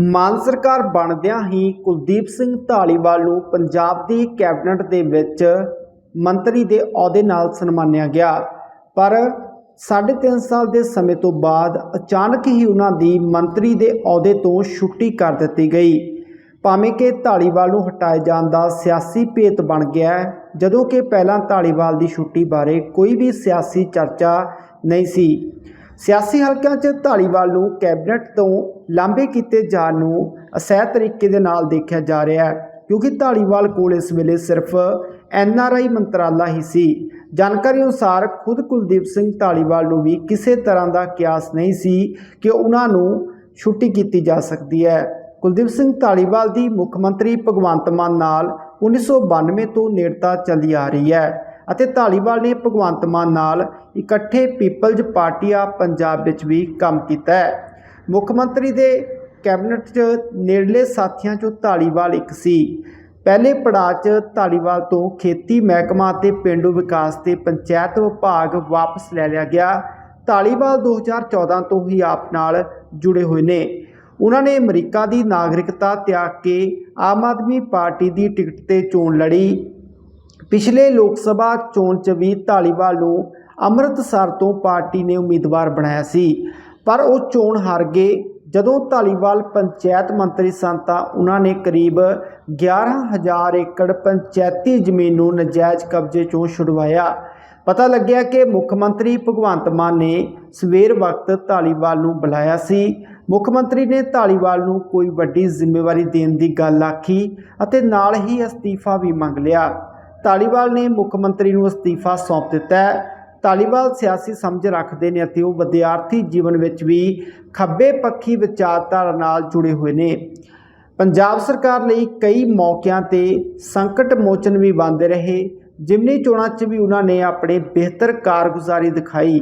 ਮਾਨ ਸਰਕਾਰ ਬਣਦਿਆਂ ਹੀ ਕੁਲਦੀਪ ਸਿੰਘ ਢਾਲੀਵਾਲ ਨੂੰ ਪੰਜਾਬ ਦੀ ਕੈਬਨਿਟ ਦੇ ਵਿੱਚ ਮੰਤਰੀ ਦੇ ਅਹੁਦੇ ਨਾਲ ਸਨਮਾਨਿਆ ਗਿਆ। ਪਰ ਸਾਢੇ ਤਿੰਨ ਸਾਲ ਦੇ ਸਮੇਂ ਤੋਂ ਬਾਅਦ ਅਚਾਨਕ ਹੀ ਉਹਨਾਂ ਦੀ ਮੰਤਰੀ ਦੇ ਅਹੁਦੇ ਤੋਂ ਛੁੱਟੀ ਕਰ ਦਿੱਤੀ ਗਈ। ਭਾਵੇਂ ਕਿ ਢਾਲੀਵਾਲ ਨੂੰ ਹਟਾਏ ਜਾਣ ਦਾ ਸਿਆਸੀ ਭੇਤ ਬਣ ਗਿਆ ਜਦੋਂ ਕਿ ਪਹਿਲਾਂ ਢਾਲੀਵਾਲ ਦੀ ਛੁੱਟੀ ਬਾਰੇ ਕੋਈ ਵੀ ਸਿਆਸੀ ਚਰਚਾ ਨਹੀਂ ਸੀ। ਸਿਆਸੀ ਹਲਕਿਆਂ 'ਚ ਢਾਲੀਵਾਲ ਨੂੰ ਕੈਬਨਿਟ ਤੋਂ ਲਾਂਭੇ ਕੀਤੇ ਜਾਣ ਨੂੰ ਅਸਹਿ ਤਰੀਕੇ ਦੇ ਨਾਲ ਦੇਖਿਆ ਜਾ ਰਿਹਾ ਹੈ, ਕਿਉਂਕਿ ਢਾਲੀਵਾਲ ਕੋਲ ਇਸ ਵੇਲੇ ਸਿਰਫ ਐਨਆਰਆਈ ਮੰਤਰਾਲਾ ਹੀ ਸੀ। ਜਾਣਕਾਰੀ ਅਨੁਸਾਰ ਖੁਦ ਕੁਲਦੀਪ ਸਿੰਘ ਢਾਲੀਵਾਲ ਨੂੰ ਵੀ ਕਿਸੇ ਤਰ੍ਹਾਂ ਦਾ ਕਿਆਸ ਨਹੀਂ ਸੀ ਕਿ ਉਹਨਾਂ ਨੂੰ ਛੁੱਟੀ ਕੀਤੀ ਜਾ ਸਕਦੀ ਹੈ। ਕੁਲਦੀਪ ਸਿੰਘ ਢਾਲੀਵਾਲ ਦੀ ਮੁੱਖ ਮੰਤਰੀ ਭਗਵੰਤ ਮਾਨ ਨਾਲ 1992 ਤੋਂ ਨੇੜਤਾ ਚੱਲੀ ਆ ਰਹੀ ਹੈ। ਅਤੇ ਧਾਲੀਵਾਲ ਨੇ ਭਗਵੰਤ ਮਾਨ ਨਾਲ ਇਕੱਠੇ ਪੀਪਲਜ਼ ਪਾਰਟੀ ਆਫ ਪੰਜਾਬ ਵਿੱਚ ਵੀ ਕੰਮ ਕੀਤਾ ਹੈ। ਮੁੱਖ ਮੰਤਰੀ ਦੇ ਕੈਬਨਿਟ 'ਚ ਨੇੜਲੇ ਸਾਥੀਆਂ 'ਚੋਂ ਧਾਲੀਵਾਲ ਇੱਕ ਸੀ। ਪਹਿਲੇ ਪੜਾਅ 'ਚ ਧਾਲੀਵਾਲ ਤੋਂ ਖੇਤੀ ਮਹਿਕਮਾ ਅਤੇ ਪਿੰਡੂ ਵਿਕਾਸ ਤੇ ਪੰਚਾਇਤ ਵਿਭਾਗ ਵਾਪਸ ਲੈ ਲਿਆ ਗਿਆ। ਢਾਲੀਵਾਲ 2014 ਤੋਂ ਹੀ ਆਪ ਨਾਲ ਜੁੜੇ ਹੋਏ ਨੇ। ਉਹਨਾਂ ਨੇ ਅਮਰੀਕਾ ਦੀ ਨਾਗਰਿਕਤਾ ਤਿਆਗ ਕੇ ਆਮ ਆਦਮੀ ਪਾਰਟੀ ਦੀ ਟਿਕਟ ਤੇ ਚੋਣ ਲੜੀ। ਪਿਛਲੇ ਲੋਕ ਸਭਾ ਚੋਣ 'ਚ ਵੀ ਧਾਲੀਵਾਲ ਨੂੰ ਅੰਮ੍ਰਿਤਸਰ ਤੋਂ ਪਾਰਟੀ ਨੇ ਉਮੀਦਵਾਰ ਬਣਾਇਆ ਸੀ। ਪਰ ਉਹ ਚੋਣ ਹਾਰ ਗਏ। ਜਦੋਂ ਧਾਲੀਵਾਲ ਪੰਚਾਇਤ ਮੰਤਰੀ ਸਨ ਤਾਂ ਉਹਨਾਂ ਨੇ ਕਰੀਬ 11000 ਏਕੜ ਪੰਚਾਇਤੀ ਜ਼ਮੀਨ ਨੂੰ ਨਜਾਇਜ਼ ਕਬਜ਼ੇ 'ਚੋਂ ਛੁਡਵਾਇਆ। ਪਤਾ ਲੱਗਿਆ ਕਿ ਮੁੱਖ ਮੰਤਰੀ ਭਗਵੰਤ ਮਾਨ ਨੇ ਸਵੇਰ ਵਕਤ ਧਾਲੀਵਾਲ ਨੂੰ ਬੁਲਾਇਆ ਸੀ। ਮੁੱਖ ਮੰਤਰੀ ਨੇ ਧਾਲੀਵਾਲ ਨੂੰ ਕੋਈ ਵੱਡੀ ਜ਼ਿੰਮੇਵਾਰੀ ਦੇਣ ਦੀ ਗੱਲ ਆਖੀ ਅਤੇ ਨਾਲ ਹੀ ਅਸਤੀਫਾ ਵੀ ਮੰਗ ਲਿਆ। ਤਾਲੀਵਾਲ ਨੇ ਮੁੱਖ ਮੰਤਰੀ ਨੂੰ ਅਸਤੀਫਾ ਸੌਂਪ ਦਿੱਤਾ ਹੈ। ਧਾਲੀਵਾਲ ਸਿਆਸੀ ਸਮਝ ਰੱਖਦੇ ਨੇ ਅਤੇ ਉਹ ਵਿਦਿਆਰਥੀ ਜੀਵਨ ਵਿੱਚ ਵੀ ਖੱਬੇ ਪੱਖੀ ਵਿਚਾਰਧਾਰਾ ਨਾਲ ਜੁੜੇ ਹੋਏ ਨੇ। ਪੰਜਾਬ ਸਰਕਾਰ ਲਈ ਕਈ ਮੌਕਿਆਂ ਤੇ ਸੰਕਟ ਮੋਚਨ ਵੀ ਬਣਦੇ ਰਹੇ। ਜਿਮਨੀ ਚੋਣਾਂ 'ਚ ਵੀ ਉਹਨਾਂ ਨੇ ਆਪਣੇ ਬਿਹਤਰ ਕਾਰਗੁਜ਼ਾਰੀ ਦਿਖਾਈ।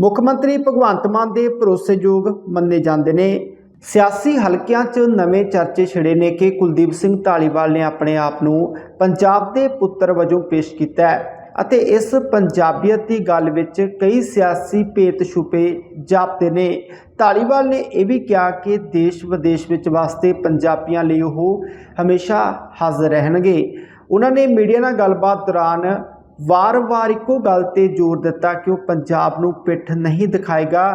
ਮੁੱਖ ਮੰਤਰੀ ਭਗਵੰਤ ਮਾਨ ਦੇ ਭਰੋਸੇਯੋਗ ਮੰਨੇ ਜਾਂਦੇ ਨੇ। ਸਿਆਸੀ ਹਲਕਿਆਂ 'ਚ ਨਵੇਂ ਚਰਚੇ ਛਿੜੇ ਨੇ ਕਿ ਕੁਲਦੀਪ ਸਿੰਘ ਢਾਲੀਵਾਲ ਨੇ ਆਪਣੇ ਆਪ ਨੂੰ ਪੰਜਾਬ ਦੇ ਪੁੱਤਰ ਵਜੋਂ ਪੇਸ਼ ਕੀਤਾ ਹੈ ਅਤੇ ਇਸ ਪੰਜਾਬੀਅਤ ਦੀ ਗੱਲ ਵਿੱਚ ਕਈ ਸਿਆਸੀ ਭੇਤ ਛੁਪੇ ਜਾਪਦੇ ਨੇ। ਢਾਲੀਵਾਲ ਨੇ ਇਹ ਵੀ ਕਿਹਾ ਕਿ ਦੇਸ਼ ਵਿਦੇਸ਼ ਵਿੱਚ ਵਾਸਤੇ ਪੰਜਾਬੀਆਂ ਲਈ ਉਹ ਹਮੇਸ਼ਾ ਹਾਜ਼ਰ ਰਹਿਣਗੇ। ਉਹਨਾਂ ਨੇ ਮੀਡੀਆ ਨਾਲ ਗੱਲਬਾਤ ਦੌਰਾਨ ਵਾਰ-ਵਾਰ ਇੱਕੋ ਗੱਲ ਤੇ ਜ਼ੋਰ ਦਿੱਤਾ ਕਿ ਉਹ ਪੰਜਾਬ ਨੂੰ ਪਿੱਠ ਨਹੀਂ ਦਿਖਾਏਗਾ।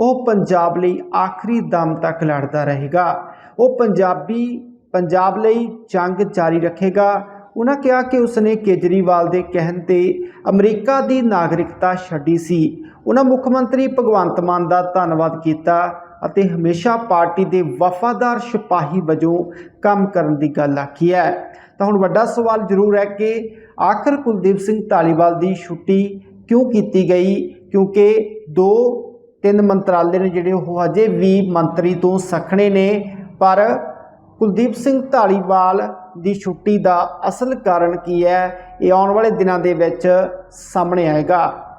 ਉਹ ਪੰਜਾਬ ਲਈ ਆਖਰੀ ਦਮ ਤੱਕ ਲੜਦਾ ਰਹੇਗਾ। ਉਹ ਪੰਜਾਬੀ, ਪੰਜਾਬ ਲਈ ਜੰਗ ਜਾਰੀ ਰੱਖੇਗਾ। ਉਹਨਾਂ ਕਿਹਾ ਕਿ ਉਸਨੇ ਕੇਜਰੀਵਾਲ ਦੇ ਕਹਿਣ ਤੇ ਅਮਰੀਕਾ ਦੀ ਨਾਗਰਿਕਤਾ ਛੱਡੀ ਸੀ। ਉਹਨਾਂ ਮੁੱਖ ਮੰਤਰੀ ਭਗਵੰਤ ਮਾਨ ਦਾ ਧੰਨਵਾਦ ਕੀਤਾ ਅਤੇ ਹਮੇਸ਼ਾ ਪਾਰਟੀ ਦੇ ਵਫਾਦਾਰ ਸਿਪਾਹੀ ਵਜੋਂ ਕੰਮ ਕਰਨ ਦੀ ਗੱਲ ਆਖੀ ਹੈ। ਤਾਂ ਹੁਣ ਵੱਡਾ ਸਵਾਲ ਜ਼ਰੂਰ ਹੈ ਕਿ ਆਖਰ ਕੁਲਦੀਪ ਸਿੰਘ ਧਾਲੀਵਾਲ ਦੀ ਛੁੱਟੀ ਕਿਉਂ ਕੀਤੀ ਗਈ? ਕਿਉਂਕਿ ਦੋ ਤਿੰਨ ਮੰਤਰਾਲੇ ਨੇ ਜਿਹੜੇ ਉਹ ਅਜੇ ਵੀ ਮੰਤਰੀ ਤੋਂ ਸਖਣੇ ਨੇ, ਪਰ ਕੁਲਦੀਪ ਸਿੰਘ ਢਾਲੀਵਾਲ ਦੀ ਛੁੱਟੀ ਦਾ ਅਸਲ ਕਾਰਨ ਕੀ ਹੈ, ਇਹ ਆਉਣ ਵਾਲੇ ਦਿਨਾਂ ਦੇ ਵਿੱਚ ਸਾਹਮਣੇ ਆਏਗਾ।